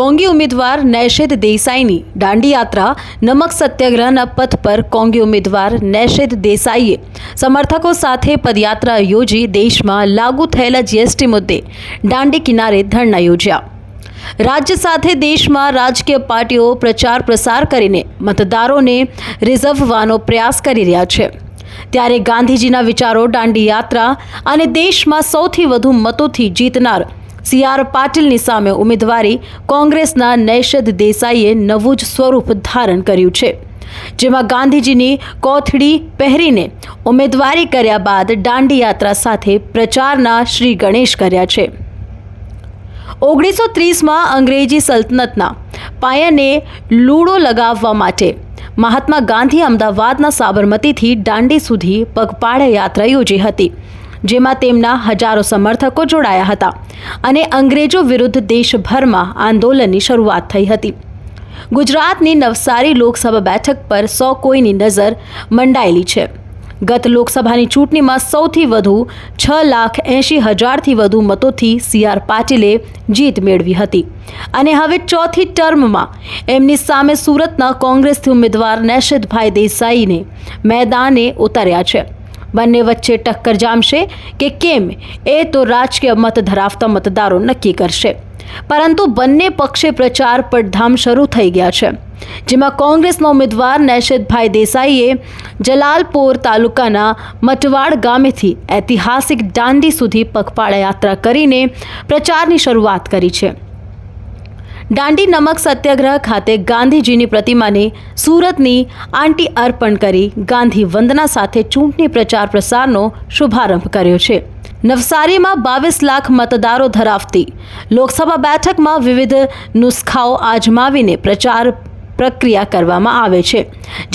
કોંગી ઉમેદવાર નૈશેદ દેસાઈની દાંડીયાત્રા નમક સત્યાગ્રહના પથ પર કોંગી ઉમેદવાર નૈશેદ દેસાઈએ સમર્થકો સાથે પદયાત્રા યોજી દેશમાં લાગુ થયેલા જીએસટી મુદ્દે દાંડી કિનારે ધરણા યોજ્યા. રાજ્ય સાથે દેશમાં રાજકીય પાર્ટીઓ પ્રચાર પ્રસાર કરીને મતદારોને રિઝવવાનો પ્રયાસ કરી રહ્યા છે. ત્યારે ગાંધીજીના વિચારો દાંડી યાત્રા અને દેશમાં સૌથી વધુ મતોથી જીતનાર સી આર પાટીલની સામે ઉમેદવારી કોંગ્રેસના નૈશદ દેસાઈએ નવું જ સ્વરૂપ ધારણ કર્યું છે. જેમાં ગાંધીજીની કોથળી પહેરીને ઉમેદવારી કર્યા બાદ દાંડી યાત્રા સાથે પ્રચારના શ્રી ગણેશ કર્યા છે. ઓગણીસો ત્રીસમાં અંગ્રેજી સલ્તનતના પાયાને લૂડો લગાવવા માટે મહાત્મા ગાંધી અમદાવાદના સાબરમતીથી દાંડી સુધી પગપાળા યાત્રા યોજી હતી. જેમાં તેમના હજારો સમર્થકો જોડાયા હતા અને અંગ્રેજો વિરુદ્ધ દેશભરમાં આંદોલનની શરૂઆત થઈ હતી. ગુજરાતની નવસારી લોકસભા બેઠક પર સો કોઈની નજર મંડાયેલી છે. ગત લોકસભાની ચૂંટણીમાં સૌથી વધુ છ લાખ એંશી હજારથી વધુ મતોથી સી આર પાટીલે જીત મેળવી હતી. અને હવે ચોથી ટર્મમાં એમની સામે સુરતના કોંગ્રેસથી ઉમેદવાર નેશિદભાઈ દેસાઈને મેદાને ઉતાર્યા છે. બંને વચ્ચે ટક્કર જામશે કે કેમ? એ તો રાજકીય મત ધરાવતા મતદારો નક્કી કરશે. પરંતુ બંને પક્ષે પ્રચાર પડધામ શરૂ થઈ ગયા છે, જેમાં કોંગ્રેસના ઉમેદવાર નૈશિતભાઈ દેસાઈએ જલાલપોર તાલુકાના મટવાડ ગામેથી ઐતિહાસિક દાંડી સુધી પગપાળા યાત્રા કરીને પ્રચારની શરૂઆત કરી છે. દાંડી નમક સત્યાગ્રહ ખાતે ગાંધીજીની પ્રતિમાને સુરતની આંટી અર્પણ કરી ગાંધી વંદના સાથે ચૂંટણી પ્રચાર પ્રસારનો શુભારંભ કર્યો છે. નવસારીમાં બાવીસ લાખ મતદારો ધરાવતી લોકસભા બેઠકમાં વિવિધ નુસ્ખાઓ આજમાવીને પ્રચાર પ્રક્રિયા કરવામાં આવે છે.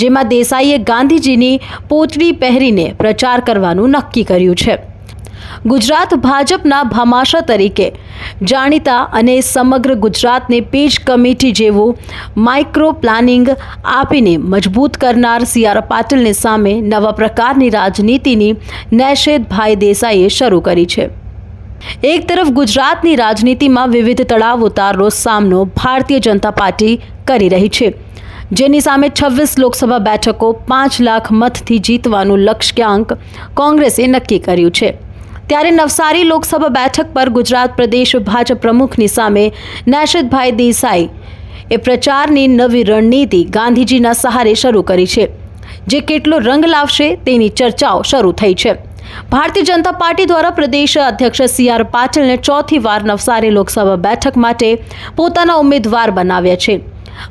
જેમાં દેસાઈએ ગાંધીજીની પોચડી પહેરીને પ્રચાર કરવાનું નક્કી કર્યું છે. ગુજરાત ભાજપના ભામાશા તરીકે. જાણીતા અને સમગ્ર ગુજરાતને પેજ કમિટી જેવું માઇક્રો પ્લાનિંગ આપીને મજબૂત કરનાર સી આર પાટીલની સામે નવા પ્રકારની રાજનીતિની નૈશેદભાઈ દેસાઈએ શરૂ કરી છે. એક તરફ ગુજરાતની રાજનીતિમાં વિવિધ તળાવ ઉતારનો સામનો ભારતીય જનતા પાર્ટી કરી રહી છે. જેની સામે છવ્વીસ લોકસભા બેઠકો પાંચ લાખ મતથી જીતવાનું લક્ષ્યાંક કોંગ્રેસે નક્કી કર્યું છે. ત્યારે નવસારી લોકસભા બેઠક પર ગુજરાત પ્રદેશ ભાજપ પ્રમુખની સામે નૈશદભાઈ દેસાઈ એ પ્રચારની નવી રણનીતિ ગાંધીજીના સહારે શરૂ કરી છે. જે કેટલો રંગ લાવશે તેની ચર્ચાઓ શરૂ થઈ છે. ભારતીય જનતા પાર્ટી દ્વારા પ્રદેશ અધ્યક્ષ સી આર પાટીલને ચોથી વાર નવસારી લોકસભા બેઠક માટે પોતાના ઉમેદવાર બનાવ્યા છે.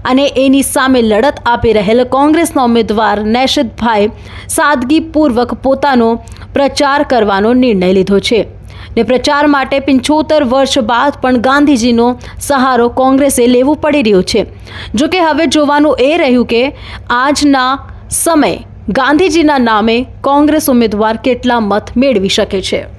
અને એની સામે લડત આપી રહેલ કોંગ્રેસના ઉમેદવાર નૈશદભાઈ સાદગીપૂર્વક પોતાનો પ્રચાર કરવાનો નિર્ણય લીધો છે. ને પ્રચાર માટે પંચોતેર વર્ષ બાદ પણ ગાંધીજીનો સહારો કોંગ્રેસે લેવું પડી રહ્યો છે. જોકે હવે જોવાનું એ રહ્યું કે આજના સમય ગાંધીજીના નામે કોંગ્રેસ ઉમેદવાર કેટલા મત મેળવી શકે છે.